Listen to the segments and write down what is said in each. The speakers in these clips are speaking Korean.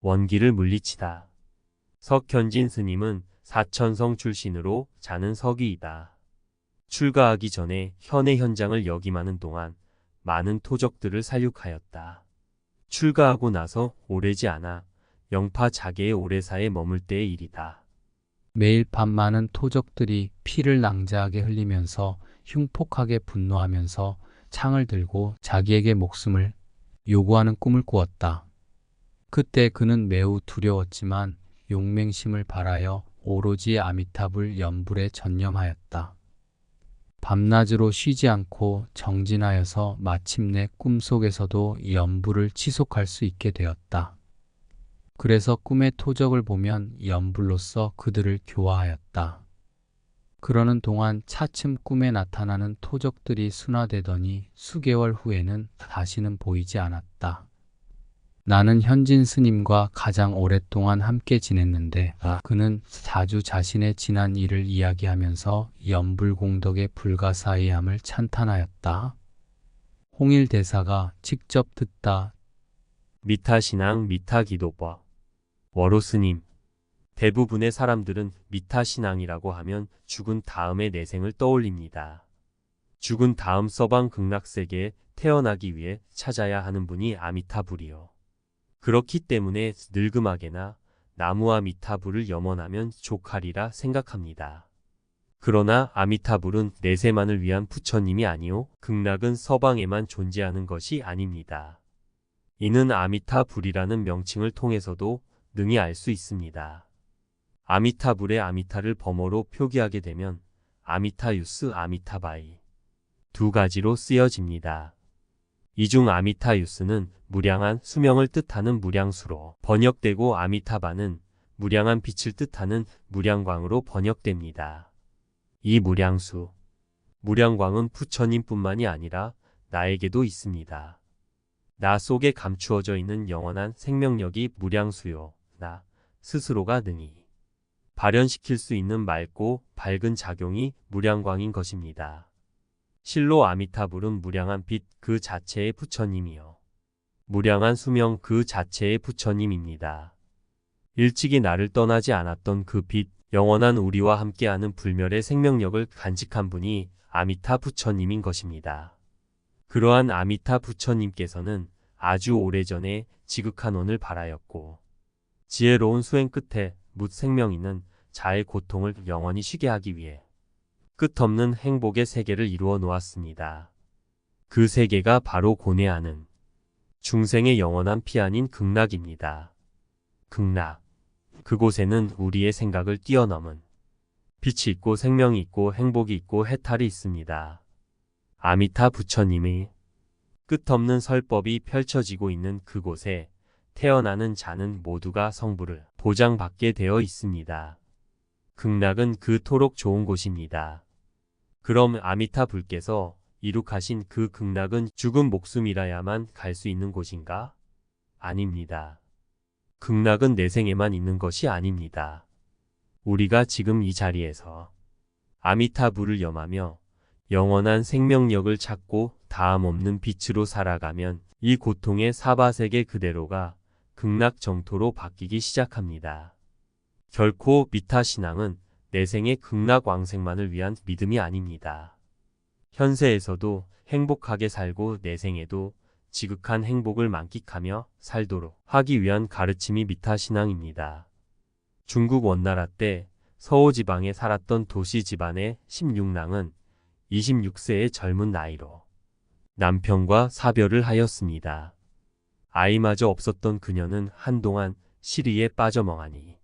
원기를 물리치다. 석현진 스님은 사천성 출신으로 자는 석이이다. 출가하기 전에 현의 현장을 역임하는 동안 많은 토적들을 살육하였다. 출가하고 나서 오래지 않아 영파 자계의 오래사에 머물 때의 일이다. 매일 밤 많은 토적들이 피를 낭자하게 흘리면서 흉폭하게 분노하면서 창을 들고 자기에게 목숨을 요구하는 꿈을 꾸었다. 그때 그는 매우 두려웠지만 용맹심을 발하여 오로지 아미타불 연불에 전념하였다. 밤낮으로 쉬지 않고 정진하여서 마침내 꿈속에서도 연불을 지속할 수 있게 되었다. 그래서 꿈의 토적을 보면 연불로서 그들을 교화하였다. 그러는 동안 차츰 꿈에 나타나는 토적들이 순화되더니 수개월 후에는 다시는 보이지 않았다. 나는 현진 스님과 가장 오랫동안 함께 지냈는데 그는 자주 자신의 지난 일을 이야기하면서 연불공덕의 불가사의함을 찬탄하였다. 홍일 대사가 직접 듣다 미타신앙 미타기도법 워로스님 대부분의 사람들은 미타신앙이라고 하면 죽은 다음의 내생을 떠올립니다. 죽은 다음 서방 극락세계에 태어나기 위해 찾아야 하는 분이 아미타불이요. 그렇기 때문에 늙음하게나 나무와 미타불을 염원하면 족하리라 생각합니다. 그러나 아미타불은 내세만을 위한 부처님이 아니요 극락은 서방에만 존재하는 것이 아닙니다. 이는 아미타불이라는 명칭을 통해서도 능히 알 수 있습니다. 아미타불의 아미타를 범어로 표기하게 되면 아미타유스 아미타바이 두 가지로 쓰여집니다. 이중 아미타유스는 무량한 수명을 뜻하는 무량수로 번역되고 아미타바는 무량한 빛을 뜻하는 무량광으로 번역됩니다. 이 무량수, 무량광은 부처님뿐만이 아니라 나에게도 있습니다. 나 속에 감추어져 있는 영원한 생명력이 무량수요. 나 스스로가 능히 발현시킬 수 있는 맑고 밝은 작용이 무량광인 것입니다. 실로 아미타불은 무량한 빛 그 자체의 부처님이요. 무량한 수명 그 자체의 부처님입니다. 일찍이 나를 떠나지 않았던 그 빛, 영원한 우리와 함께하는 불멸의 생명력을 간직한 분이 아미타 부처님인 것입니다. 그러한 아미타 부처님께서는 아주 오래전에 지극한 원을 발하였고 지혜로운 수행 끝에 묻 생명 있는 자의 고통을 영원히 쉬게 하기 위해 끝없는 행복의 세계를 이루어 놓았습니다. 그 세계가 바로 고뇌하는 중생의 영원한 피안인 극락입니다. 극락. 그곳에는 우리의 생각을 뛰어넘은 빛이 있고 생명이 있고 행복이 있고 해탈이 있습니다. 아미타 부처님의 끝없는 설법이 펼쳐지고 있는 그곳에 태어나는 자는 모두가 성부를 보장받게 되어 있습니다. 극락은 그토록 좋은 곳입니다. 그럼 아미타 불께서 이룩하신 그 극락은 죽은 목숨이라야만 갈 수 있는 곳인가? 아닙니다. 극락은 내 생에만 있는 것이 아닙니다. 우리가 지금 이 자리에서 아미타불을 염하며 영원한 생명력을 찾고 다음 없는 빛으로 살아가면 이 고통의 사바세계 그대로가 극락 정토로 바뀌기 시작합니다. 결코 미타 신앙은 내생의 극락 왕생만을 위한 믿음이 아닙니다. 현세에서도 행복하게 살고 내생에도 지극한 행복을 만끽하며 살도록 하기 위한 가르침이 미타 신앙입니다. 중국 원나라 때 서호 지방에 살았던 도시 집안의 16랑은 26세의 젊은 나이로 남편과 사별을 하였습니다. 아이마저 없었던 그녀는 한동안 시리에 빠져멍하니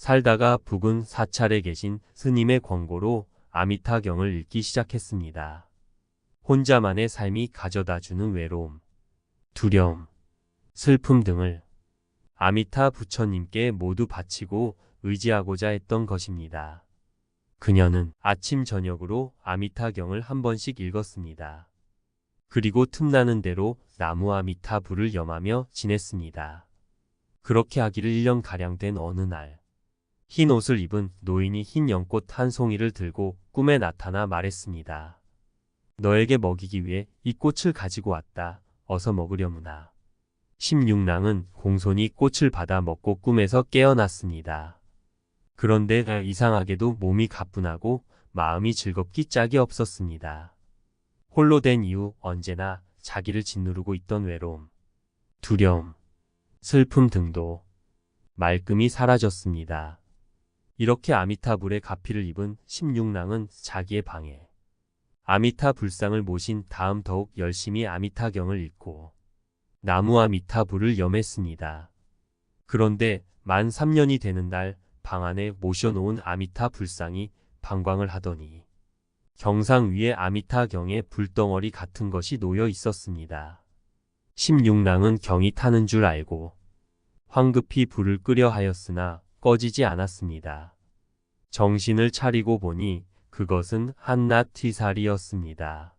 살다가 북은 사찰에 계신 스님의 권고로 아미타경을 읽기 시작했습니다. 혼자만의 삶이 가져다 주는 외로움, 두려움, 슬픔 등을 아미타 부처님께 모두 바치고 의지하고자 했던 것입니다. 그녀는 아침 저녁으로 아미타경을 한 번씩 읽었습니다. 그리고 틈나는 대로 나무 아미타 불을 염하며 지냈습니다. 그렇게 하기를 1년가량 된 어느 날, 흰 옷을 입은 노인이 흰 연꽃 한 송이를 들고 꿈에 나타나 말했습니다. 너에게 먹이기 위해 이 꽃을 가지고 왔다. 어서 먹으려무나. 16랑은 공손히 꽃을 받아 먹고 꿈에서 깨어났습니다. 그런데 이상하게도 몸이 가뿐하고 마음이 즐겁기 짝이 없었습니다. 홀로 된 이후 언제나 자기를 짓누르고 있던 외로움, 두려움, 슬픔 등도 말끔히 사라졌습니다. 이렇게 아미타불의 가피를 입은 16랑은 자기의 방에 아미타 불상을 모신 다음 더욱 열심히 아미타경을 읽고 나무 아미타불을 염했습니다. 그런데 만 3년이 되는 날 방 안에 모셔놓은 아미타 불상이 방광을 하더니 경상 위에 아미타경에 불덩어리 같은 것이 놓여 있었습니다. 16랑은 경이 타는 줄 알고 황급히 불을 끄려 하였으나 꺼지지 않았습니다. 정신을 차리고 보니 그것은 한낱 티살이었습니다.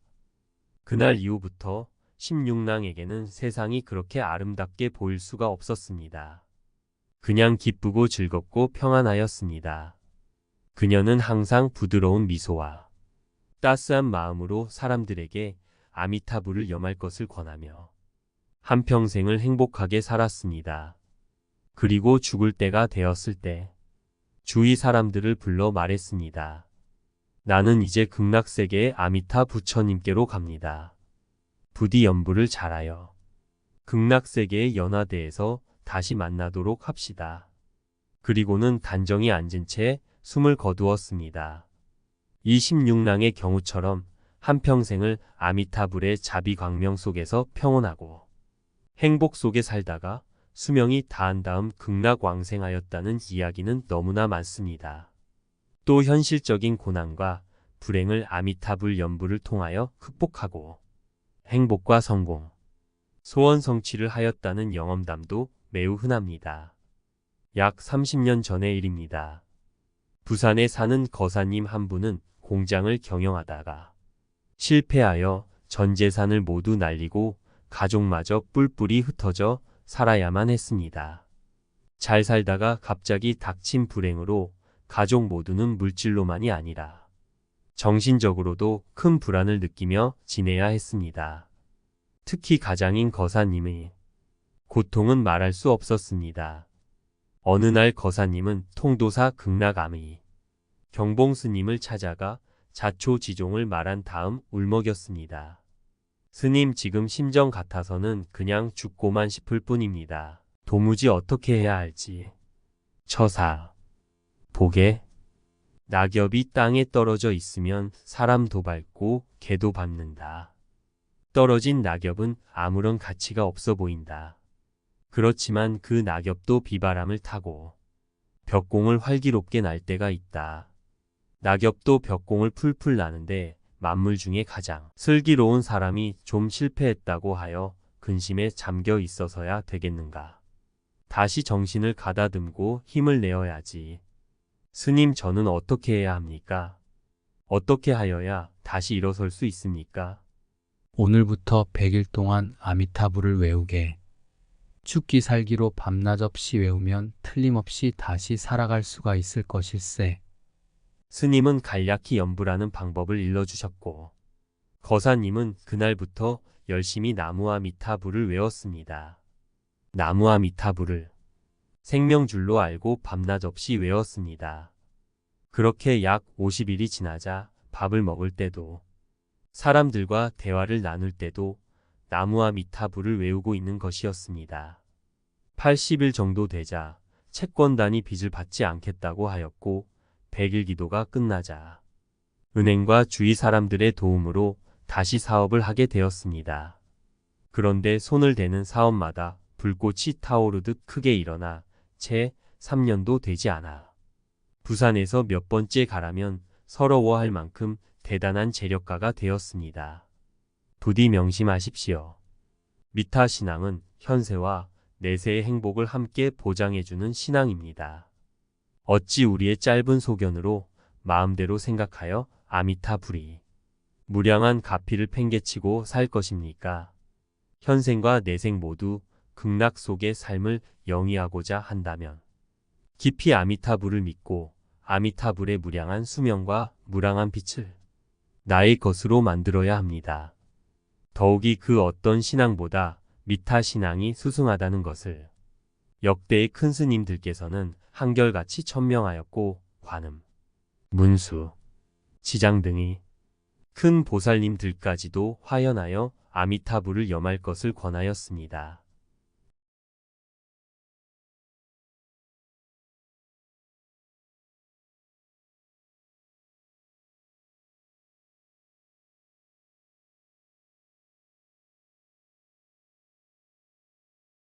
그날 이후부터 16랑에게는 세상이 그렇게 아름답게 보일 수가 없었습니다. 그냥 기쁘고 즐겁고 평안하였습니다. 그녀는 항상 부드러운 미소와 따스한 마음으로 사람들에게 아미타불을 염할 것을 권하며 한평생을 행복하게 살았습니다. 그리고 죽을 때가 되었을 때 주위 사람들을 불러 말했습니다. 나는 이제 극락세계의 아미타 부처님께로 갑니다. 부디 연부를 잘하여 극락세계의 연화대에서 다시 만나도록 합시다. 그리고는 단정히 앉은 채 숨을 거두었습니다. 이 16랑의 경우처럼 한평생을 아미타불의 자비광명 속에서 평온하고 행복 속에 살다가 수명이 다한 다음 극락왕생하였다는 이야기는 너무나 많습니다. 또 현실적인 고난과 불행을 아미타불 연부를 통하여 극복하고 행복과 성공, 소원 성취를 하였다는 영험담도 매우 흔합니다. 약 30년 전의 일입니다. 부산에 사는 거사님 한 분은 공장을 경영하다가 실패하여 전 재산을 모두 날리고 가족마저 뿔뿔이 흩어져 살아야만 했습니다. 잘 살다가 갑자기 닥친 불행으로 가족 모두는 물질로만이 아니라 정신적으로도 큰 불안을 느끼며 지내야 했습니다. 특히 가장인 거사님의 고통은 말할 수 없었습니다. 어느 날 거사님은 통도사 극락암의 경봉 스님을 찾아가 자초지종을 말한 다음 울먹였습니다. 스님 지금 심정 같아서는 그냥 죽고만 싶을 뿐입니다. 도무지 어떻게 해야 할지. 처사. 보게. 낙엽이 땅에 떨어져 있으면 사람도 밟고 개도 밟는다. 떨어진 낙엽은 아무런 가치가 없어 보인다. 그렇지만 그 낙엽도 비바람을 타고 벽공을 활기롭게 날 때가 있다. 낙엽도 벽공을 풀풀 나는데 만물 중에 가장 슬기로운 사람이 좀 실패했다고 하여 근심에 잠겨 있어서야 되겠는가. 다시 정신을 가다듬고 힘을 내어야지. 스님 저는 어떻게 해야 합니까? 어떻게 하여야 다시 일어설 수 있습니까? 오늘부터 100일 동안 아미타불을 외우게. 죽기 살기로 밤낮 없이 외우면 틀림없이 다시 살아갈 수가 있을 것일세. 스님은 간략히 연부라는 방법을 일러주셨고 거사님은 그날부터 열심히 나무와 미타불을 외웠습니다. 나무와 미타불을 생명줄로 알고 밤낮 없이 외웠습니다. 그렇게 약 50일이 지나자 밥을 먹을 때도 사람들과 대화를 나눌 때도 나무와 미타불을 외우고 있는 것이었습니다. 80일 정도 되자 채권단이 빚을 받지 않겠다고 하였고 100일 기도가 끝나자 은행과 주위 사람들의 도움으로 다시 사업을 하게 되었습니다. 그런데 손을 대는 사업마다 불꽃이 타오르듯 크게 일어나 채 3년도 되지 않아 부산에서 몇 번째 가라면 서러워할 만큼 대단한 재력가가 되었습니다. 부디 명심하십시오. 미타 신앙은 현세와 내세의 행복을 함께 보장해주는 신앙입니다. 어찌 우리의 짧은 소견으로 마음대로 생각하여 아미타불이 무량한 가피를 팽개치고 살 것입니까? 현생과 내생 모두 극락 속의 삶을 영위하고자 한다면 깊이 아미타불을 믿고 아미타불의 무량한 수명과 무량한 빛을 나의 것으로 만들어야 합니다. 더욱이 그 어떤 신앙보다 미타 신앙이 수승하다는 것을 역대의 큰 스님들께서는 한결같이 천명하였고 관음, 문수, 지장 등이 큰 보살님들까지도 화연하여 아미타불을 염할 것을 권하였습니다.